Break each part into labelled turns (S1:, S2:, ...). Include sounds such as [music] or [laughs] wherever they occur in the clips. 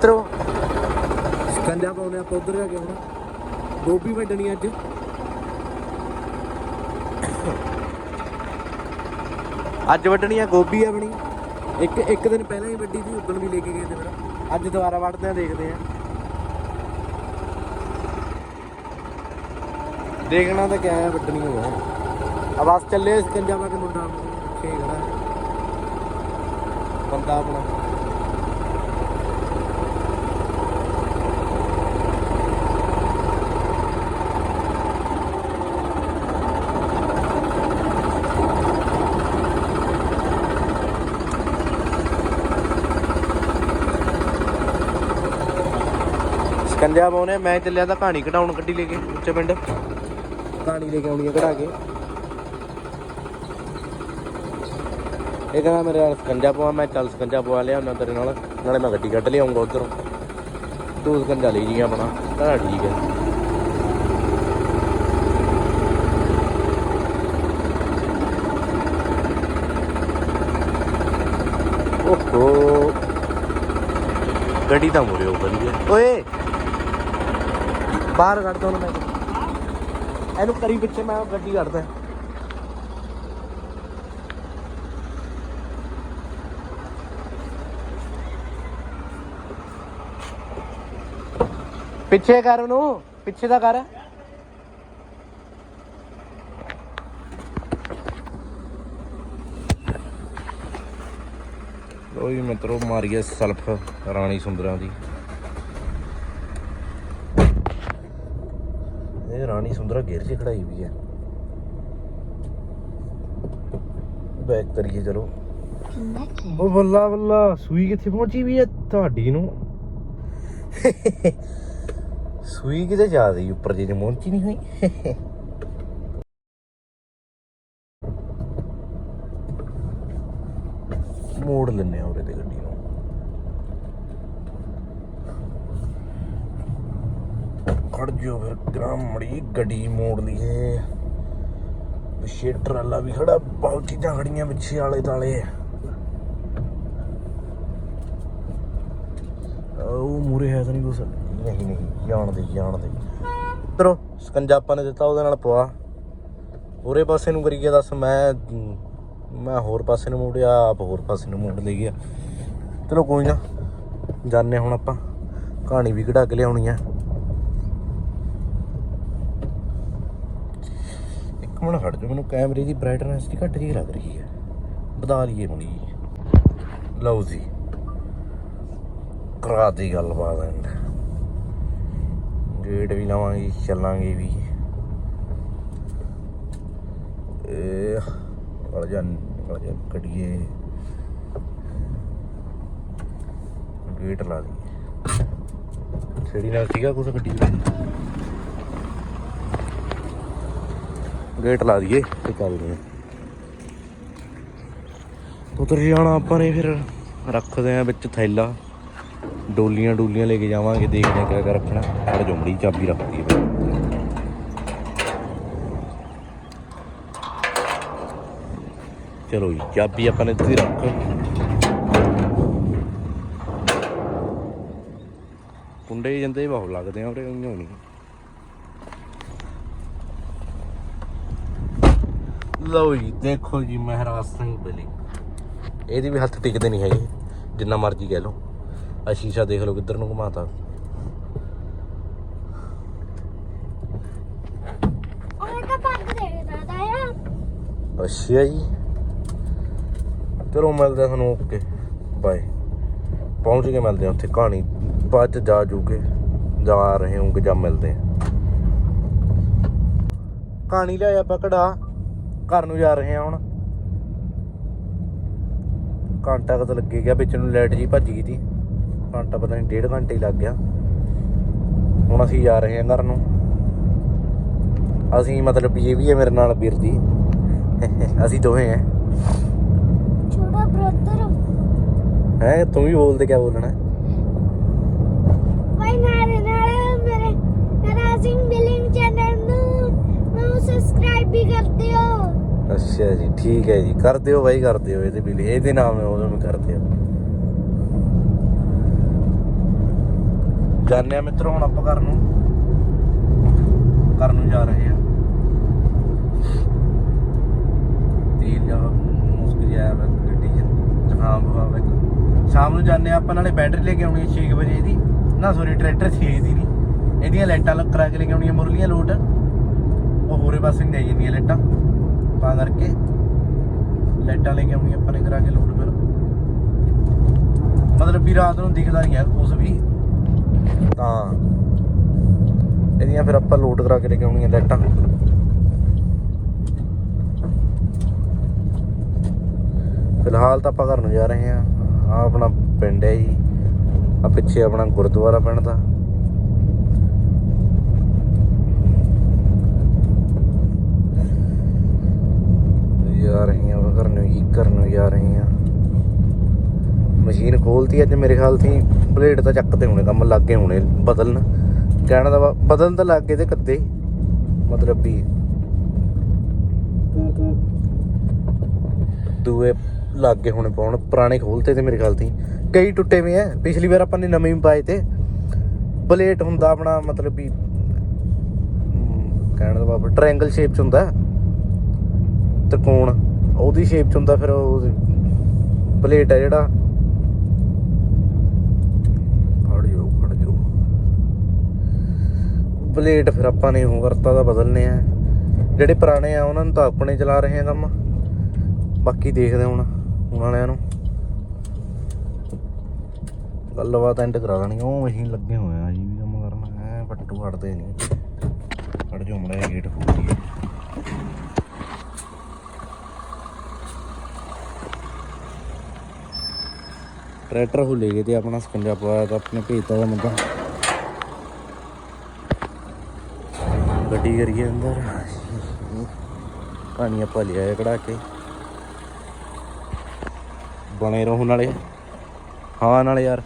S1: ਮਿੱਤਰੋ। ਸਕੰਜਾ ਪਾਉਨੇ ਆਪਾਂ ਉਧਰ ਜਾ ਕੇ ਹੁਣ। ਗੋਭੀ ਵੱਢਣੀ ਅੱਜ। ਅੱਜ ਵੱਢਣੀ ਆ ਗੋਭੀ ਆਪਣੀ। ਇੱਕ ਇੱਕ ਦਿਨ ਪਹਿਲਾਂ ਹੀ ਵੱਢੀ ਸੀ ਉਦੋਂ ਵੀ ਲੈ ਕੇ ਗਏ ਤੇ ਫਿਰ ਅੱਜ ਦੁਬਾਰਾ ਵੱਢਦੇ ਆ, ਦੇਖਦੇ ਆ। ਦੇਖਣਾ ਤਾਂ ਕਿਆ ਹੈ ਵੱਢਣੀ ਹੋਇਆ ਆ। ਬਸ ਚੱਲੇ ਸਕੰਜਾ ਪਾ ਕੇ ਮੁੰਡਾ ਛੇ ਖੜਾ। ਬੰਦਾ ਆਪਣਾ। ਸਕੰਜਾ ਪਾਉਨੇ ਮੈਂ ਚੱਲਿਆ ਤਾਂ ਕਹਾਣੀ ਕਢਾਉਣ ਗੱਡੀ ਲੈ ਕੇ, ਉੱਚੇ ਪਿੰਡ। ਕਹਾਣੀ ਲੈ ਕੇ ਆਉਣੀ ਹੈ ਕਢਾ ਕੇ। ਇਹ ਕਹਿੰਦਾ ਮੇਰੇ ਨਾਲ ਸਕੰਜਾ ਪਵਾ, ਮੈਂ ਚੱਲ ਸਕੰਜਾ ਪਵਾ ਲਿਆ ਉਹਨਾਂ ਤੇਰੇ ਨਾਲ, ਨਾਲੇ ਮੈਂ ਗੱਡੀ ਕੱਢ ਲਿਆਉਂਗਾ ਉਧਰੋਂ। ਤੂੰ ਸਕੰਜਾ ਲਈ ਜੀ ਆਪਣਾ, ਤਾਂ ਠੀਕ ਹੈ ਓਹੋ। ਗੱਡੀ ਤਾਂ ਮੁਰੇ ਹੋ ਵਧੀਆ। ਓਏ ਬਾਹਰ ਕੱਢ ਦੋ ਉਹਨੂੰ ਮੈਂ। ਇਹਨੂੰ ਕਰੀ ਪਿੱਛੇ, ਮੈਂ ਗੱਡੀ ਕੱਢਦਾ। ਪਿੱਛੇ ਕਰ ਉਹਨੂੰ, ਪਿੱਛੇ ਦਾ ਕਰ। ਲੋਈ ਮਿੱਤਰੋ, ਮਾਰੀਏ ਸਲਫ ਰਾਣੀ ਸੁੰਦਰਾਂ ਦੀ। ਇਹ ਰਾਣੀ ਸੁੰਦਰਾ ਗੇਰ 'ਚ ਖੜਾਈ ਵੀ ਹੈ। ਬੈਕ ਕਰੀਏ ਚਲੋ। ਉਹ ਬੱਲਾ ਬੱਲਾ ਸੂਈ ਕਿੱਥੇ ਪਹੁੰਚੀ ਵੀ ਹੈ ਤੁਹਾਡੀ ਨੂੰ? ਸੂਈ ਕਿਤੇ ਜਾ ਰਹੀ ਉੱਪਰ ਜੇ ਪਹੁੰਚੀ ਨਹੀਂ ਹੋਈ। ਮੋੜ ਲੈਨੇ ਆ ਉਰੇ ਤੇ ਗੱਡੀ ਨੂੰ ਖੜ ਜਿਓ ਫਿਰ, ਗ੍ਰਾਮ ਮੜੀ ਗੱਡੀ ਮੋੜ ਲਈਏ। ਪਿੱਛੇ ਟਰਾਲਾ ਵੀ ਖੜਾ ਬਹੁਤ ਚੀਜ਼ਾਂ ਖੜੀਆਂ ਪਿੱਛੇ ਆਲੇ ਤਾਲੇ। ਉਹ ਮੂਰੇ ਹੈ ਤਾਂ ਨਹੀਂ ਕੁਛ? ਨਹੀਂ ਨਹੀਂ ਜਾਣਦੇ ਜਾਣਦੇ ਜਾਣ ਤਰੋ ਸਕੰਜਾ ਆਪਾਂ ਨੇ ਦਿੱਤਾ, ਉਹਦੇ ਨਾਲ ਪਵਾ। ਉਰੇ ਪਾਸੇ ਨੂੰ ਕਰੀ ਗਿਆ ਦੱਸ, ਮੈਂ ਮੈਂ ਹੋਰ ਪਾਸੇ ਨੂੰ ਮੋੜਿਆ, ਆਪ ਹੋਰ ਪਾਸੇ ਨੂੰ ਮੋੜ ਲਈ ਗਿਆ ਚਲੋ ਕੋਈ ਨਾ, ਜਾਣੇ ਹੁਣ ਆਪਾਂ। ਕਹਾਣੀ ਵੀ ਕਢਾ ਕੇ ਲਿਆਉਣੀ ਆ। ਇੱਕ ਮਿੰਟ ਖੜ ਜਾ ਮੈਨੂੰ ਕੈਮਰੇ ਦੀ ਬ੍ਰਾਈਟਨੈਸ ਦੀ ਘੱਟ ਜਿਹੀ ਲੱਗ ਰਹੀ ਹੈ। ਵਧਾ ਲਈਏ ਮਣੀ ਲਓ ਜੀ। ਕਰਾ ਦੀ ਗੱਲਬਾਤ ਐਂਡ ਗੇਟ ਵੀ ਲਾਵਾਂਗੇ, ਚੱਲਾਂਗੇ ਵੀ। ਇਹ ਨਿਕਲ ਜਾ ਨਿਕਲ ਜਾ ਕੜੀਏ ਗੇਟ ਲਾ ਦੀ ਛੇੜੀ ਨਾਲ ਸੀਗਾ ਕੁਛ ਗੱਡੀ ਵਿੱਚ ਗੇਟ ਲਾ ਦਈਏ ਤੇ ਕਰ ਦਈਏ ਉਧਰ ਜਾਣਾ ਆਪਾਂ ਨੇ ਫਿਰ, ਰੱਖਦੇ ਆ ਵਿੱਚ ਥੈਲਾ। ਡੋਲੀਆਂ ਡੋਲੀਆਂ ਲੈ ਕੇ ਜਾਵਾਂਗੇ, ਦੇਖਦੇ ਆ ਕਿਆ ਕਿਆ ਰੱਖਣਾ। ਹਰ ਜੁੰਮੜੀ ਚਾਬੀ ਰੱਖਦੀ ਹੈ ਚਲੋ ਜੀ, ਚਾਬੀ ਆਪਾਂ ਨੇ ਇੱਥੇ ਰੱਖ। ਕੁੰਡੇ ਜਾਂਦੇ ਬਹੁਤ ਲੱਗਦੇ ਆ ਉਹਦੇ ਉਈਓ ਨਹੀਂ। ਲਓ ਜੀ ਦੇਖੋ ਜੀ ਮਹਾਰਾਜ ਸਿੰਘ ਬਲੀ। ਇਹਦੀ ਵੀ ਹੱਥ ਟਿਕਦੇ ਨਹੀਂ ਹੈਗੇ ਜਿੰਨਾ ਮਰਜ਼ੀ ਕਹਿ ਲਓ। ਆ ਸ਼ੀਸ਼ਾ ਦੇਖ ਲਓ ਕਿੱਧਰ ਨੂੰ ਘੁਮਾਤਾ। ਅੱਛਾ ਜੀ। ਚਲੋ ਮਿਲਦੇ ਤੁਹਾਨੂੰ ਓਕੇ। ਬਾਏ ਪਹੁੰਚ ਕੇ ਮਿਲਦੇ ਆ ਉੱਥੇ ਕਹਾਣੀ ਬਾਅਦ ਚ ਜਾ ਜੂਗੇ ਜਾ ਰਹੇ ਹੋਗੇ ਜਾਂ ਮਿਲਦੇ ਆ। ਕਹਾਣੀ ਲਿਆਇਆ ਆਪਾਂ ਕਢਾ ਘਰ ਨੂੰ ਜਾ ਰਹੇ ਆ ਹੁਣ। ਘੰਟਾ ਕਦ ਲੱਗੇ ਗਿਆ ਵਿੱਚ ਨੂੰ ਲਾਈਟ ਜੀ ਭੱਜ ਗਈ ਸੀ। ਘੰਟਾ ਪਤਾ ਨਹੀਂ ਡੇਢ ਘੰਟੇ ਹੀ ਲੱਗ ਗਿਆ। ਹੁਣ ਅਸੀਂ ਜਾ ਰਹੇ ਹਾਂ ਘਰ ਨੂੰ। ਅਸੀਂ ਮਤਲਬ ਇਹ ਵੀ ਹੈ ਮੇਰੇ ਨਾਲ ਵੀਰ ਜੀ। [laughs] ਅਸੀਂ ਦੋਵੇਂ ਹੈ।
S2: ਛੋਟਾ ਬ੍ਰਦਰ
S1: ਹੈ ਤੂੰ ਵੀ ਬੋਲਦੇ ਕਿਆ ਬੋਲਣਾ
S2: ਭਾਈ ਨਾਲੇ ਨਾਲੇ ਮੇਰੇ ਮੇਰਾ ਸਿੰਘ ਬਿਲਿੰਗ ਚੈਨਲ ਨੂੰ ਨੂੰ ਸਬਸਕ੍ਰਾਈਬ ਵੀ ਕਰ ਦਿਓ
S1: ਅੱਛਾ ਜੀ, ਠੀਕ ਹੈ ਜੀ। ਕਰ ਦਿਓ ਬਾਈ ਕਰ ਦਿਓ ਇਹਦੇ ਵੀ ਇਹਦੇ ਨਾਮ ਹੈ, ਉਹਨੂੰ ਵੀ ਕਰ ਦਿਓ ਜਾਣਿਆ ਆ ਮਿੱਤਰੋ, ਹੁਣ ਆਪਾਂ ਘਰ ਨੂੰ। ਘਰ ਨੂੰ ਜਾ ਰਹੇ ਆ। ਤੇਲ ਜਾ ਮੁਸਕ ਜਾਇਆ ਗੱਡੀ 'ਚ। ਜ਼ੁਕਾਮ ਸ਼ਾਮ ਨੂੰ ਜਾਂਦੇ ਆ ਆਪਾਂ, ਨਾਲੇ ਬੈਟਰੀ ਲੈ ਕੇ ਆਉਣੀ 6 ਵਜੇ ਦੀ ਨਾ ਸੋਰੀ ਟਰੈਕਟਰ 6 ਦੀ ਨਹੀਂ। ਇਹਦੀਆਂ ਲਾਈਟਾਂ ਲੱਗ ਕਰਾ ਕੇ ਲੈ ਕੇ ਆਉਣੀਆਂ, ਮੁਰਲੀਆਂ ਲੋਟ। ਉਹ ਹੋਰੇ ਪਾਸੇ ਨਹੀਂ ਜਾਈ ਜਾਂਦੀਆਂ ਲਾਈਟਾਂ। ਤਾਂ ਕਰਕੇ ਲਾਈਟਾਂ ਲੈ ਕੇ ਆਉਣੀਆਂ ਆਪਾਂ ਨੇ ਕਰਾ ਕੇ ਲੋਟ ਫਿਰ। ਮਤਲਬ ਵੀ ਰਾਤ ਨੂੰ ਦਿਖਦਾ ਨਹੀਂ ਹੈ ਕੁਝ ਵੀ। ਤਾਂ ਇਹਦੀਆਂ ਫਿਰ ਆਪਾਂ ਲੋਡ ਕਰਾ ਕੇ ਲੈ ਕੇ ਆਉਣੀਆਂ ਲਾਈਟਾਂ। ਫਿਲਹਾਲ ਤਾਂ ਆਪਾਂ ਘਰ ਨੂੰ ਜਾ ਰਹੇ ਹਾਂ। ਆ ਆਪਣਾ ਪਿੰਡ ਹੈ ਜੀ। ਆ ਪਿੱਛੇ ਆਪਣਾ ਗੁਰਦੁਆਰਾ ਪਿੰਡ ਦਾ। ਜਾ ਰਹੇ ਹਾਂ ਘਰ ਨੂੰ ਜੀ, ਘਰ ਨੂੰ ਜਾ ਰਹੇ ਮਸ਼ੀਨ ਖੋਲਤੀ ਅੱਜ ਮੇਰੇ ਖਿਆਲ થી ਪਲੇਟ ਤਾਂ ਚੱਕਦੇ ਹੋਣੇ, ਕੰਮ ਲੱਗੇ ਹੋਣੇ ਬਦਲਣ। ਕਹਿਣ ਦਾ ਵਾ- ਬਦਲਣ ਤਾਂ ਲੱਗ ਤੇ ਕੱਦੇ। ਮਤਲਬ ਵੀ ਦੂਏ ਲੱਗੇ ਹੋਣੇ ਪਾਉਣ, ਪੁਰਾਣੇ ਖੋਲਤੇ ਤੇ ਮੇਰੇ ਖਿਆਲ થી ਕਈ ਟੁੱਟੇ ਹੋਏ ਆ ਪਿਛਲੀ ਵਾਰ ਆਪਾਂ ਨੇ ਨਵੇਂ ਪਾਏ ਤੇ। ਪਲੇਟ ਹੁੰਦਾ ਆਪਣਾ, ਮਤਲਬ ਵੀ ਕਹਿਣ ਦਾ ਬਾਬਾ ਟ੍ਰਾਇੰਗਲ ਸ਼ੇਪ ਚ ਹੁੰਦਾ। ਤ੍ਰਿਕੋਣ ਉਹਦੀ ਸ਼ੇਪ ਚ ਹੁੰਦਾ ਫਿਰ ਉਹ ਪਲੇਟ ਹੈ ਜਿਹੜਾ। ਖੜ ਜਾਓ ਪਲੇਟ ਫਿਰ ਆਪਾਂ ਨੇ ਉਹ ਕਰਤਾ ਦਾ ਬਦਲਨੇ ਆ। ਜਿਹੜੇ ਪੁਰਾਣੇ ਆ, ਉਹਨਾਂ ਨੂੰ ਤਾਂ ਆਪਣੇ ਚਲਾ ਰਹੇ ਆ ਕੰਮ। ਬਾਕੀ ਦੇਖਦੇ ਹੁਣ ਹੁਣ ਵਾਲਿਆਂ ਨੂੰ। ਗੱਲਬਾਤ ਐਂਡ ਕਰਾ ਦੇਣੀ, ਉਹ ਮਸ਼ੀਨ ਲੱਗੇ ਹੋਏ ਆ ਜੀ ਵੀ ਕੰਮ ਕਰਨਾ। ਹੈ ਪੱਟੂ ਹਟਦੇ ਨਹੀਂ ਖੜ ਜਾਓ ਮੜਾ ਗੇਟ ਖੋਲੀਏ ਟਰੈਕਟਰ ਹੋ ਲੈ ਗਏ ਤੇ ਆਪਣਾ ਸਕੰਜਾ ਪਵਾਇਆ ਤਾਂ ਆਪਣੇ ਭੇਜਤਾ ਦਾ ਮੁੰਡਾ। ਗੱਡੀ ਕਰੀਏ ਅੰਦਰ। ਪਾਣੀ ਆਪਾਂ ਲਿਆਇਆ ਕਢਾ ਕੇ। ਬਣੇ ਰਹੋ ਨਾਲੇ। ਹਾਂ ਨਾਲੇ ਯਾਰ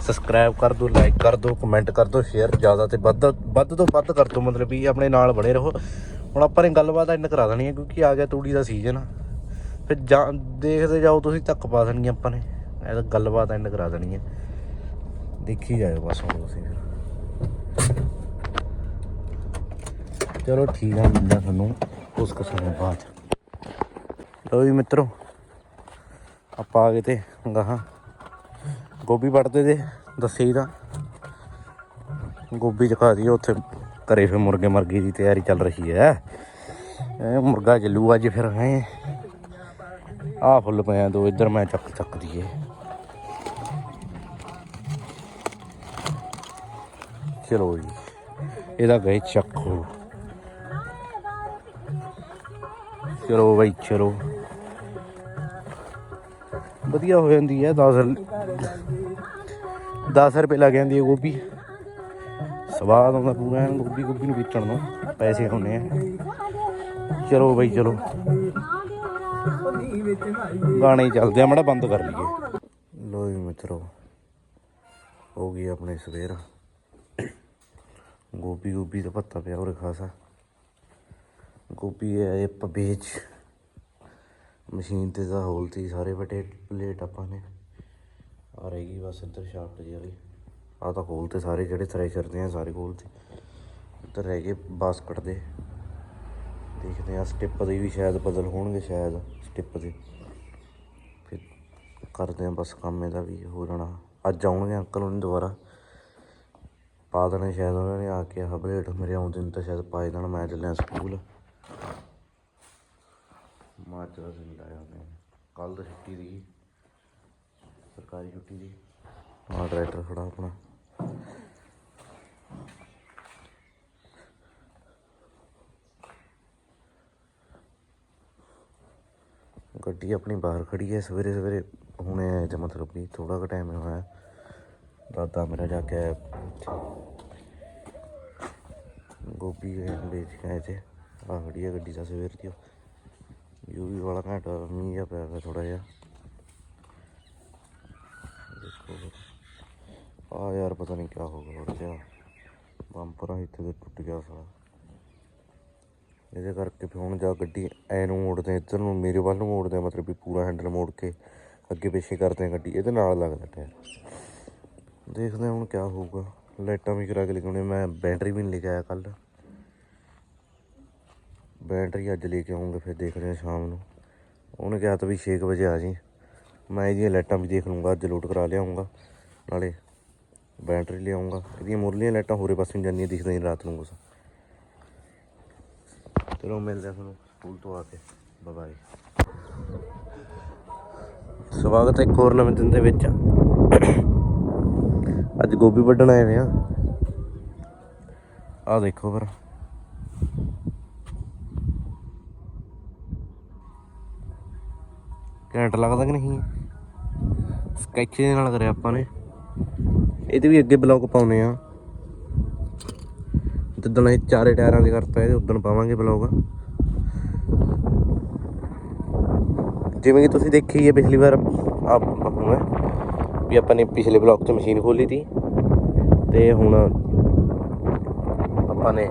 S1: ਸਬਸਕ੍ਰਾਈਬ ਕਰ ਦਿਓ ਲਾਈਕ ਕਰ ਦਿਓ ਕਮੈਂਟ ਕਰ ਦਿਓ ਸ਼ੇਅਰ ਜ਼ਿਆਦਾ ਤੇ ਵੱਧ ਵੱਧ ਤੋਂ ਵੱਧ ਕਰ ਦਿਓ ਮਤਲਬ ਵੀ ਆਪਣੇ ਨਾਲ ਬਣੇ ਰਹੋ। ਹੁਣ ਆਪਾਂ ਨੇ ਗੱਲਬਾਤ ਐਂਡ ਕਰਾ ਦੇਣੀ ਹੈ ਕਿਉਂਕਿ ਆ ਗਿਆ ਤੂੜੀ ਦਾ ਸੀਜ਼ਨ ਫਿਰ ਜਾ, ਦੇਖਦੇ ਜਾਓ ਤੁਸੀਂ, ਧੱਕ ਪਾ ਦੇਣੀ ਆਪਾਂ ਨੇ। ਇਹ ਤਾਂ ਗੱਲਬਾਤ ਐਂਡ ਕਰਾ ਦੇਣੀ ਹੈ। ਦੇਖੀ ਜਾਇਓ ਬਸ ਹੁਣ ਤੁਸੀਂ ਫਿਰ। ਚਲੋ ਠੀਕ ਆ, ਮਿਲਦਾ ਤੁਹਾਨੂੰ ਉਸ ਕੁ ਸਮੇਂ ਬਾਅਦ। ਲਓ ਜੀ ਮਿੱਤਰੋ, ਆਪਾਂ ਆ ਗਏ ਤੇ ਗਾਹਾਂ। ਗੋਭੀ ਵੱਢਦੇ ਦੇ ਦੱਸੇ ਹੀ ਤਾਂ। ਗੋਭੀ ਚਖਾ ਦਈਏ, ਉੱਥੇ ਘਰੇ ਫਿਰ ਮੁਰਗੇ ਮਰਗੀ ਦੀ ਤਿਆਰੀ ਚੱਲ ਰਹੀ ਹੈ। ਇਹ ਮੁਰਗਾ ਜੱਲੂ ਅੱਜ ਫਿਰ ਹੈ। ਆ ਫੁੱਲ ਪਿਆ ਦੋ, ਇੱਧਰ ਮੈਂ ਚੱਕ ਚੱਕ ਦਈਏ। ਚਲੋ ਜੀ। ਇਹਦਾ ਗਏ ਚੱਕੋ। ਚਲੋ ਬਈ, ਚਲੋ। ਵਧੀਆ ਹੋ ਜਾਂਦੀ ਹੈ 10 10 ਰੁਪਏ ਲੱਗ ਜਾਂਦੀ ਹੈ ਗੋਭੀ। ਸਵਾਦ ਆਉਂਦਾ ਪੂਰਾ ਗੋਭੀ ਗੋਭੀ ਨੂੰ ਵੇਚਣ ਨੂੰ। ਪੈਸੇ ਆਉਂਦੇ ਆ। ਚਲੋ ਬਈ, ਚਲੋ। ਗਾਣੇ ਚੱਲਦੇ ਆ, ਮੜਾ ਬੰਦ ਕਰ ਲਈਏ। ਲੋ ਜੀ ਮਿੱਤਰੋ, ਹੋ ਗਈ ਆਪਣੇ ਸਵੇਰ। ਗੋਭੀ ਗੋਭੀ ਦਾ ਪੱਤਾ ਪਿਆ ਉਰੇ ਖਾਸਾ। ਗੋਭੀ ਹੈ ਇਹ ਆਪਾਂ ਮਸ਼ੀਨ ਤੇ ਤਾਂ ਹੋਲਤੀ ਸਾਰੇ ਵੱਡੇ ਪਲੇਟ ਆਪਾਂ ਨੇ। ਆ ਰਹੀ ਬਸ ਇੱਧਰ ਸ਼ਾਫਟ ਜਿਹੀ ਵਾਲੀ। ਆ ਤਾਂ ਹੋਲ ਤੇ ਸਾਰੇ ਜਿਹੜੇ ਥ੍ਰੈਸ਼ਰ ਦੇ ਆ, ਸਾਰੇ ਖੋਲ ਤੇ। ਇੱਧਰ ਰਹਿ ਗਏ ਬਾਸਕਟ ਦੇ ਦੇਖਦੇ ਆ ਸਟਿਪ ਦੇ ਵੀ ਸ਼ਾਇਦ ਬਦਲ ਹੋਣਗੇ ਸ਼ਾਇਦ ਸਟਿਪ ਦੇ। ਫਿਰ ਕਰਦੇ ਆ ਬਸ ਕੰਮ ਇਹਦਾ ਵੀ ਹੋ ਜਾਣਾ। ਅੱਜ ਆਉਣਗੇ ਅੰਕਲ ਉਹਨੇ ਦੁਬਾਰਾ। ਪਾ ਦੇਣੇ ਸ਼ਾਇਦ ਉਹਨਾਂ ਨੇ ਆ ਕੇ ਆਹ ਬਲੇਟ ਮੇਰੇ ਆਉਂਦੇ ਨੂੰ ਤਾਂ ਸ਼ਾਇਦ ਪਾ ਦੇਣਾ, ਮੈਂ ਚੱਲਿਆ ਸਕੂਲ। ਮਾਰਚ ਦਾ ਦਿਨ ਲਾਇਆ ਉਹਨੇ ਕੱਲ ਤਾਂ ਛੁੱਟੀ ਦੀ ਸਰਕਾਰੀ ਛੁੱਟੀ ਦੀ ਆਹ ਟਰੈਕਟਰ ਖੜਾ ਆਪਣਾ। ਗੱਡੀ ਆਪਣੀ ਬਾਹਰ ਖੜੀ ਹੈ ਸਵੇਰੇ ਸਵੇਰੇ ਹੁਣੇ ਆਏ ਮਤਲਬ ਵੀ ਥੋੜਾ ਕੁ ਟਾਈਮ ਹੋਇਆ। ਦਾਦਾ ਮੇਰਾ ਜਾ ਕੇ ਗੋਭੀ ਵੇਚ ਕੇ ਆਏ ਤੇ। ਆ ਖੜੀ ਹੈ ਗੱਡੀ ਦਾ ਸਵੇਰ ਦੀ ਯੂ ਵੀ ਵਾਲਾ ਘੰਟਾ ਮੀਂਹ ਜਿਹਾ ਪਿਆ ਪਿਆ ਥੋੜਾ ਜਿਹਾ। ਦੇਖੋ ਆ ਯਾਰ ਪਤਾ ਨਹੀਂ ਕਿਆ ਹੋ ਗਿਆ ਥੋੜਾ ਜਿਹਾ। ਬੰਪਰ ਆ ਇੱਥੇ ਤੇ ਟੁੱਟ ਗਿਆ ਸਾਲਾ। ਇਹਦੇ ਕਰਕੇ ਫਿਰ ਹੁਣ ਜਾ ਗੱਡੀ ਐ ਨੂੰ ਮੋੜਦੇ ਆ, ਇੱਧਰ ਨੂੰ ਮੇਰੇ ਵੱਲ ਨੂੰ ਮੋੜਦੇ ਆ, ਮਤਲਬ ਵੀ ਪੂਰਾ ਹੈਂਡਲ ਮੋੜ ਕੇ ਅੱਗੇ ਪਿੱਛੇ ਕਰਦੇ ਆ ਗੱਡੀ। ਇਹਦੇ ਨਾਲ ਲੱਗਦਾ ਟਾਇਰ। ਦੇਖਦੇ ਆ ਹੁਣ ਕਿਆ ਹੋਊਗਾ। ਲਾਈਟਾਂ ਵੀ ਕਰਾ ਕੇ ਲਿਖਾਉਣੇ ਮੈਂ ਬੈਟਰੀ ਵੀ ਨਹੀਂ ਲੈ ਕੇ ਆਇਆ ਕੱਲ। ਬੈਟਰੀ ਅੱਜ ਲੈ ਕੇ ਆਉਂਗੇ ਫਿਰ ਦੇਖਦੇ ਹਾਂ ਸ਼ਾਮ ਨੂੰ। ਉਹਨੇ ਕਿਹਾ ਤਾਂ ਵੀ 6 ਵਜੇ ਆ ਜੀ ਮੈਂ ਇਹਦੀਆਂ ਲਾਈਟਾਂ ਵੀ ਦੇਖ ਲੂੰਗਾ ਅੱਜ ਲੋਡ ਕਰਾ ਲਿਆਉਂਗਾ ਨਾਲੇ ਬੈਟਰੀ ਲਿਆਉਂਗਾ ਇਹਦੀਆਂ ਮੁਰਲੀਆਂ ਲਾਈਟਾਂ ਹੋਰੇ ਪਾਸੇ ਨੂੰ ਜਾਂਦੀਆਂ, ਦਿਖਦੀਆਂ ਰਾਤ ਨੂੰ ਕੁਛ। ਚਲੋ ਮਿਲਦੇ ਹਾਂ ਤੁਹਾਨੂੰ ਸਕੂਲ ਤੋਂ ਆ ਕੇ। ਬਾਏ ਸਵਾਗਤ ਹੈ ਇੱਕ ਹੋਰ ਨਵੇਂ ਦਿਨ ਦੇ ਵਿੱਚ। ਅੱਜ ਗੋਭੀ ਵੱਢਣ ਆਏ ਵੇ ਆ। ਆ ਦੇਖੋ ਫਿਰ। ਘੈਂਟ ਲੱਗਦਾ ਕਿ ਨਹੀਂ? ਸਕੈਚ ਦੇ ਨਾਲ ਕਰਿਆ ਆਪਾਂ ਨੇ। ਇਹਦੇ ਵੀ ਅੱਗੇ ਬਲੌਗ ਪਾਉਨੇ ਆ। ਜਿੱਦਣ ਇਹ ਚਾਰੇ ਟਾਇਰਾਂ ਦੇ ਕਰਤਾ ਇਹਦੇ ਉਦੋਂ ਪਾਵਾਂਗੇ ਬਲੌਗ ਜਿਵੇਂ ਕਿ ਤੁਸੀਂ ਦੇਖੀ ਹੈ, ਪਿਛਲੀ ਵਾਰ ਆਪ ਮੈਂ ਵੀ ਆਪਾਂ ਨੇ ਪਿਛਲੇ ਬਲੌਗ 'ਚ ਮਸ਼ੀਨ ਖੋਲੀ ਤੀ। ਤੇ ਹੁਣ ਆਪਾਂ ਨੇ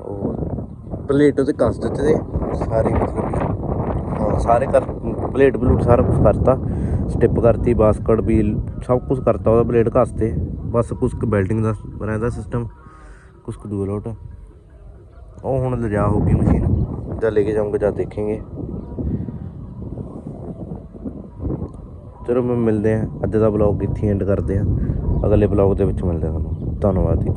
S1: ਉਹ ਪਲੇਟ ਉਹਦੇ ਕੱਸ ਦਿੱਤੇ ਤੇ ਸਾਰੇ ਮਤਲਬ ਹਾਂ, ਸਾਰੇ ਕਰ ਪਲੇਟ ਬਲੂਟ ਸਾਰਾ ਕੁਝ ਕਰਤਾ। ਸਟਿਪ ਕਰਤੀ ਬਾਸਕਟ ਵੀ ਸਭ ਕੁਝ ਕਰਤਾ ਉਹਦਾ ਪਲੇਟ ਘਸਤੇ ਬਸ ਕੁਛ ਕੁ ਬੈਲਟਿੰਗ ਦਾ ਰਹਿੰਦਾ ਸਿਸਟਮ ਕੁਛ ਕੁ ਦੂਰ ਲੋਟ ਉਹ ਹੁਣ ਲਿਜਾ ਹੋਊਗੀ ਮਸ਼ੀਨ। ਜਦ ਲੈ ਕੇ ਜਾਊਂਗਾ ਜਦ ਦੇਖਾਂਗੇ। ਚਲੋ ਮੈਂ ਮਿਲਦੇ ਆ ਅੱਜ ਦਾ ਬਲੌਗ ਇੱਥੇ ਐਂਡ ਕਰਦੇ ਆ ਅਗਲੇ ਬਲੌਗ ਦੇ ਵਿੱਚ ਮਿਲਦੇ ਆ ਤੁਹਾਨੂੰ। ਧੰਨਵਾਦ ਜੀ